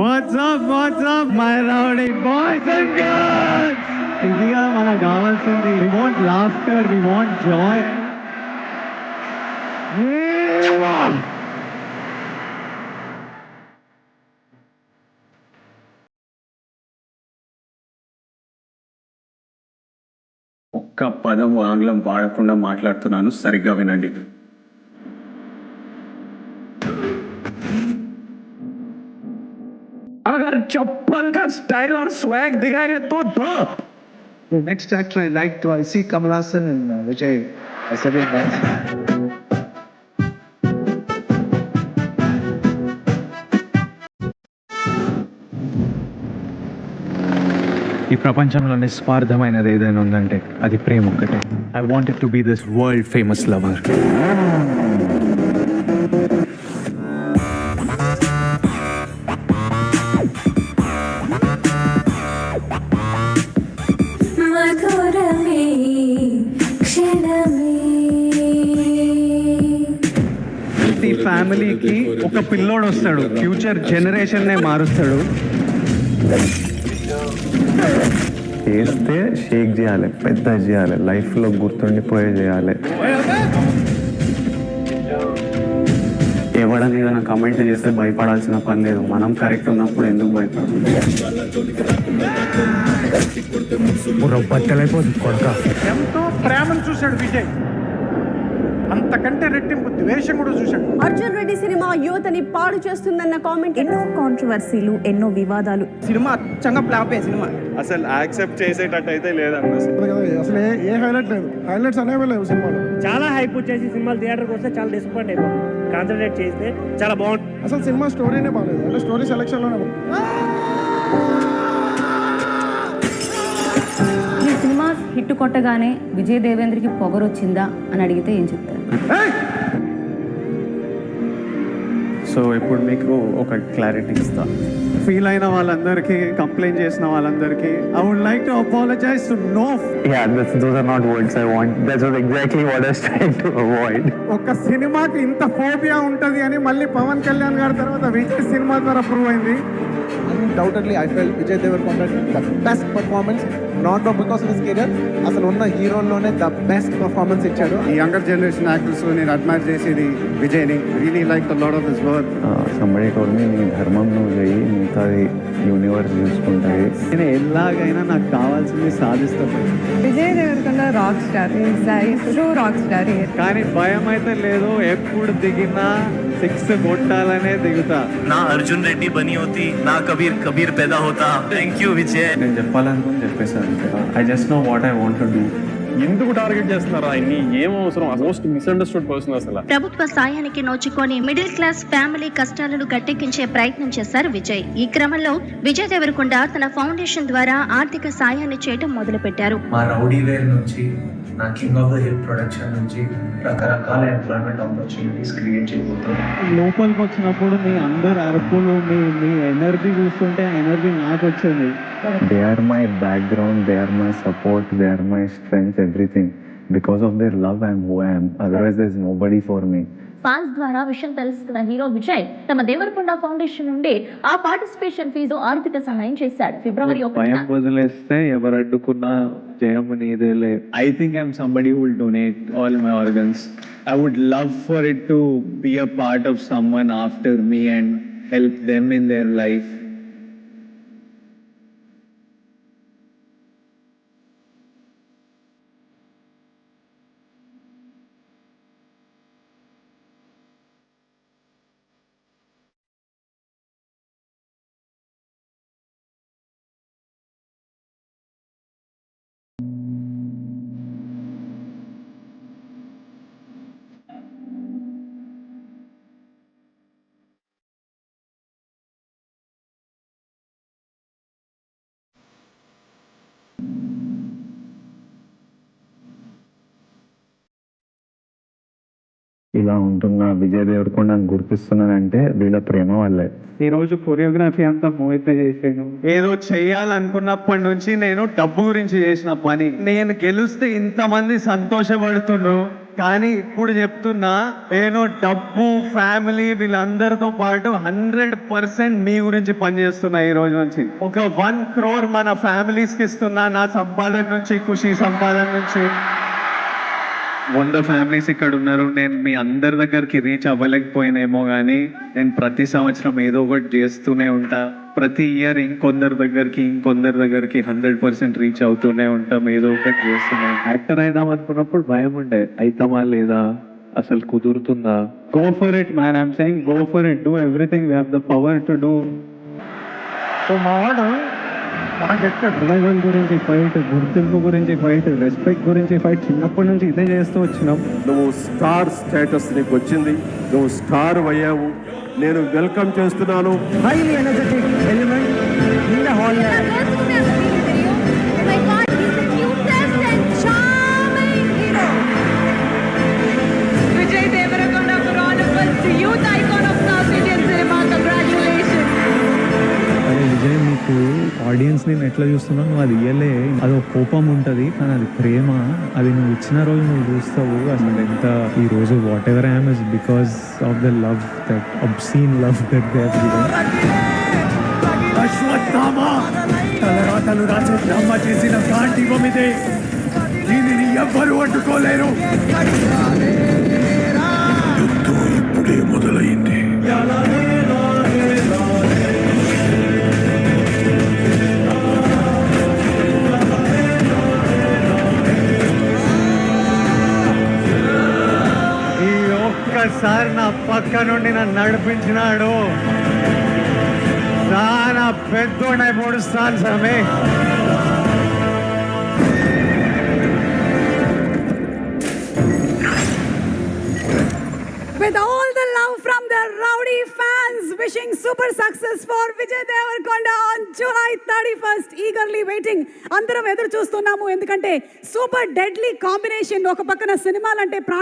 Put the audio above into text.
What's up, what's up, my rowdy boys and girls? ఇదిగా మనకు కావాల్సింది we want laughter we want joy ఒక్క పదం ఆంగ్లం వాడకుండా మాట్లాడుతున్నాను సరిగ్గా వినండి. अगर चप्पल का स्टाइल और स्वैग दिखाए तो दो The next actor I like to I see Kamal Hassan and uh, Vijay. I said it nice. ఈ ప్రపంచంలో నిస్వార్థమైనది ఏదైనా ఉందంటే అది ప్రేమ ఒక్కటే I wanted to be this world famous lover మధురమే క్షణమే ప్రతి ఫ్యామిలీకి ఒక పిల్లోడు వస్తాడు. ఫ్యూచర్ జనరేషన్ నే మారుస్తాడు. చేస్తే షేక్ చేయాలి పెద్ద చేయాలి లైఫ్లో గుర్తుండిపోయే చేయాలి. ఎవడని ఏదైనా కమెంట్ చేస్తే భయపడాల్సిన పని లేదు. మనం కరెక్ట్ ఉన్నప్పుడు ఎందుకు భయపడాలి బట్టలైపోతుంది కొడక. ఎంతో ప్రేమను చూశాడు విజయ్. అంతకంటే రెట్టింపు ద్వేషం కూడా చూశాడు. అర్జున్ రెడ్డి సినిమా యువతని పాడు చేస్తుందన్న కామెంట్ ఎన్నో కాంట్రవర్సీలు ఎన్నో వివాదాలు. సినిమా అచ్చంగా ప్లాపే సినిమా. అసలు యాక్సెప్ట్ చేసేటట్టు అయితే లేదన్న అసలు ఏ- హైలైట్ లేదు. హైలైట్స్ అనేవి లేవు సినిమాలో. చాలా హైప్ వచ్చేసి సినిమాలు థియేటర్కి వస్తే చాలా డిసప్పాయింట్ అయిపోతుంది కాన్సన్ట్రేట్ చేస్తే చాలా బాగుంటుంది. అసలు సినిమా స్టోరీనే బాగాలేదు. అంటే స్టోరీ సెలెక్షన్లోనే బాగుంది. సినిమా హిట్ కొట్టగానే విజయ్ దేవేంద్రకి పొగరొచ్చిందా అని అడిగితే ఏం చెప్తారు సో ఇప్పుడు మీకు ఒక క్లారిటీ ఇస్తా ఫీల్ అయిన వాళ్ళందరికీ కంప్లైంట్ చేసిన వాళ్ళందరికీ I would like to apologise to no Yeah, that's, those are not words I want. That's what exactly what I was trying to avoid. ఒక సినిమాకి ఇంత ఫోబియా ఉంటది అని మళ్ళీ పవన్ కళ్యాణ్ గారి తర్వాత విజయ్ సినిమా ద్వారా ప్రూవ్ అయింది undoubtedly I fell Vijay Devarakonda the best performance not because of his career అసలు ఉన్న హీరోల్లోనే ద బెస్ట్ పర్ఫార్మెన్స్ ఇచ్చాడు. ఈ యంగర్ జనరేషన్ యాక్టర్స్ నేను అడ్మైర్ చేసేది విజయ్ని really like the lad of his work somebody కోరిని నీ ధర్మం నువ్వు చేయి మిగతాది యూనివర్స్ చూసుకుంటాయి నేను ఎలాగైనా నాకు కావాల్సింది సాధిస్తాను. Vijay Devarakonda rock star true rock star కానీ భయం అయితే లేదు ఎప్పుడు దిగినా సిక్స్ కొట్టాలనే దిగుతా. నా అర్జున్ రెడ్డి బని అవుతి నా कबीर कबीर पैदा होता थैंक यू विजय నేను చెప్పాలనుకుని చెప్పేశాను I just know what I want to do ఎందుకు టార్గెట్ చేస్తున్నారు? ఆయన్ని ఏం అవసరం? మోస్ట్ మిస్అండర్స్టూడ్ పర్సన్ అసలు. ప్రభుత్వ సాయానికి నోచుకొని మిడిల్ క్లాస్ ఫ్యామిలీ కష్టాలను గట్టెక్కించే ప్రయత్నం చేశారు విజయ్. ఈ క్రమంలో విజయ్ దేవరకొండ తన ఫౌండేషన్ ద్వారా ఆర్థిక సాయాన్ని చేయటం మొదలుపెట్టారు. మా రౌడీ వేర్ నుంచి నా king of the hill production నుంచి రకరకాల ఎంప్లాయ్మెంట్ ఆపర్చునిటీస్ క్రియేట్ చేయబోతున్నాను లోపలికి వచ్చినప్పుడు మీ అందరు అరుపులు మీ మీ ఎనర్జీ చూస్తుంటే ఎనర్జీ నాకు వచ్చింది. They are my background they are my support they are my strength everything because of their love I'm who I'm otherwise there is nobody for me fans ద్వారా విషయం తెలుసుకున్న హీరో విజయ్ తమ దేవరకొండ ఫౌండేషన్ నుండి ఆ participation fee ఆర్థిక సహాయం చేశాడు. ఫిబ్రవరి భయం వదిలేస్తే ఎవరు అడ్డుకున్నా జయము నీదేలే I think I'm somebody will donate all my organs I would love for it to be a part of someone after me and help them in their life ఇలా ఉంటున్న విజయ్ దేవరకొండ గుర్తిస్తున్నానంటే వీళ్ళ ప్రేమ వల్లే. ఈ రోజు కొరియోగ్రఫీ అంతా మోహిత చేసాను ఏదో చెయ్యాలనుకున్నప్పటి నుంచి నేను డబ్బు గురించి చేసిన పని. నేను గెలిస్తే ఇంతమంది సంతోషపడుతున్నారు కానీ ఇప్పుడు చెప్తున్నా నేను డబ్బు ఫ్యామిలీ వీళ్ళందరితో పాటు హండ్రెడ్ పర్సెంట్ మీ గురించి పనిచేస్తున్నా ఈ రోజు నుంచి. ఒక వన్ క్రోర్ మన ఫ్యామిలీస్కి ఇస్తున్నా నా సంపాదన నుంచి ఖుషి సంపాదన నుంచి. వంద ఫ్యామిలీస్ ఇక్కడ ఉన్నారు. నేను మీ అందరి దగ్గరికి రీచ్ అవ్వలేకపోయినేమో కానీ నేను ప్రతి సంవత్సరం ఏదో ఒకటి చేస్తూనే ఉంటా. ప్రతి ఇయర్ ఇంకొందరి దగ్గరికి ఇంకొందరి దగ్గరికి హండ్రెడ్ పర్సెంట్ రీచ్ అవుతూనే ఉంటాం. ఏదో ఒకటి చేస్తూనే యాక్టర్ అయిదాం అనుకున్నప్పుడు భయం ఉండే. అవుతామా లేదా? అసలు కుదురుతుందా? Go for it man I'm saying go for it do everything we have the power to do so మావాడు మనకి ఎక్కడ రిలయన్స్ గురించి ఫైట్ గుర్తింపు గురించి ఫైట్ రెస్పెక్ట్ గురించి ఫైట్ చిన్నప్పటి నుంచి ఇదే చేస్తూ వచ్చినాం. నువ్వు స్టార్ స్టేటస్ నీకు వచ్చింది. నువ్వు స్టార్ అయ్యావు. నేను వెల్కమ్ చేస్తున్నాను. Highly energetic element in the hall audience నేను ఎట్లా చూస్తున్నావు నువ్వు అది ఇయ్యలే. అది ఒక కోపం ఉంటుంది కానీ అది ప్రేమ. అది నువ్వు ఇచ్చిన రోజు నువ్వు చూస్తావు. అసలు ఎంత ఈ రోజు whatever I'm is because of the love that obscene love that they తలరాతలు బ్రహ్మ చేసిన గాంధీవం ఇదే దీనిని ఎవ్వరు అడ్డుకోలేరు యుద్ధం ఇప్పుడే మొదలైంది. ఒక్కసారి నా పక్క నుండి నన్ను నడిపించినాడు చాలా పెద్దోడై పొడుస్తాను సమీ With all the love from the rowdy fans, wishing super success for Vijay Devarkonda on July 31st. Eagerly waiting. అందరం ఎదురు చూస్తున్నాము ఎందుకంటే సూపర్ డెడ్లీ కాంబినేషన్ ఒక పక్కన సినిమాలంటే ప్రాణ